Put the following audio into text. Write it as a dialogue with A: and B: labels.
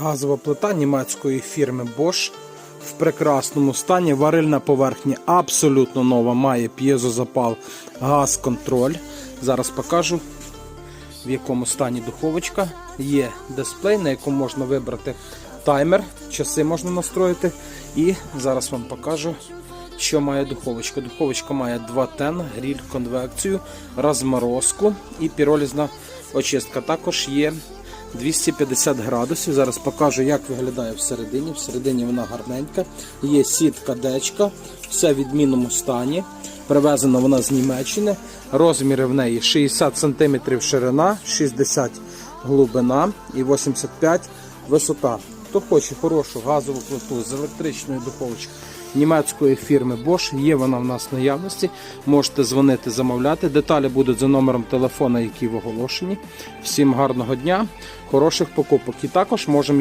A: Газова плита німецької фірми Bosch в прекрасному стані. Варильна поверхня абсолютно нова, має п'єзозапал, газ-контроль. Зараз покажу, в якому стані духовочка. Є дисплей, на якому можна вибрати таймер, часи можна настроїти. І зараз вам покажу, що має духовочка. Духовочка має 2 тен, гріль, конвекцію, розморозку і піролізна очистка. Також є 250 градусів. Зараз покажу, як виглядає всередині. Всередині вона гарненька. Є сітка дечка, все в відмінному стані. Привезена вона з Німеччини. Розміри в неї 60 см ширина, 60 глибина і 85 висота. Хто хоче хорошу газову плиту з електричною духовочкою німецької фірми Bosch, є вона в нас в наявності. Можете дзвонити, замовляти. Деталі будуть за номером телефона, які в оголошенні. Всім гарного дня, хороших покупок. І також можемо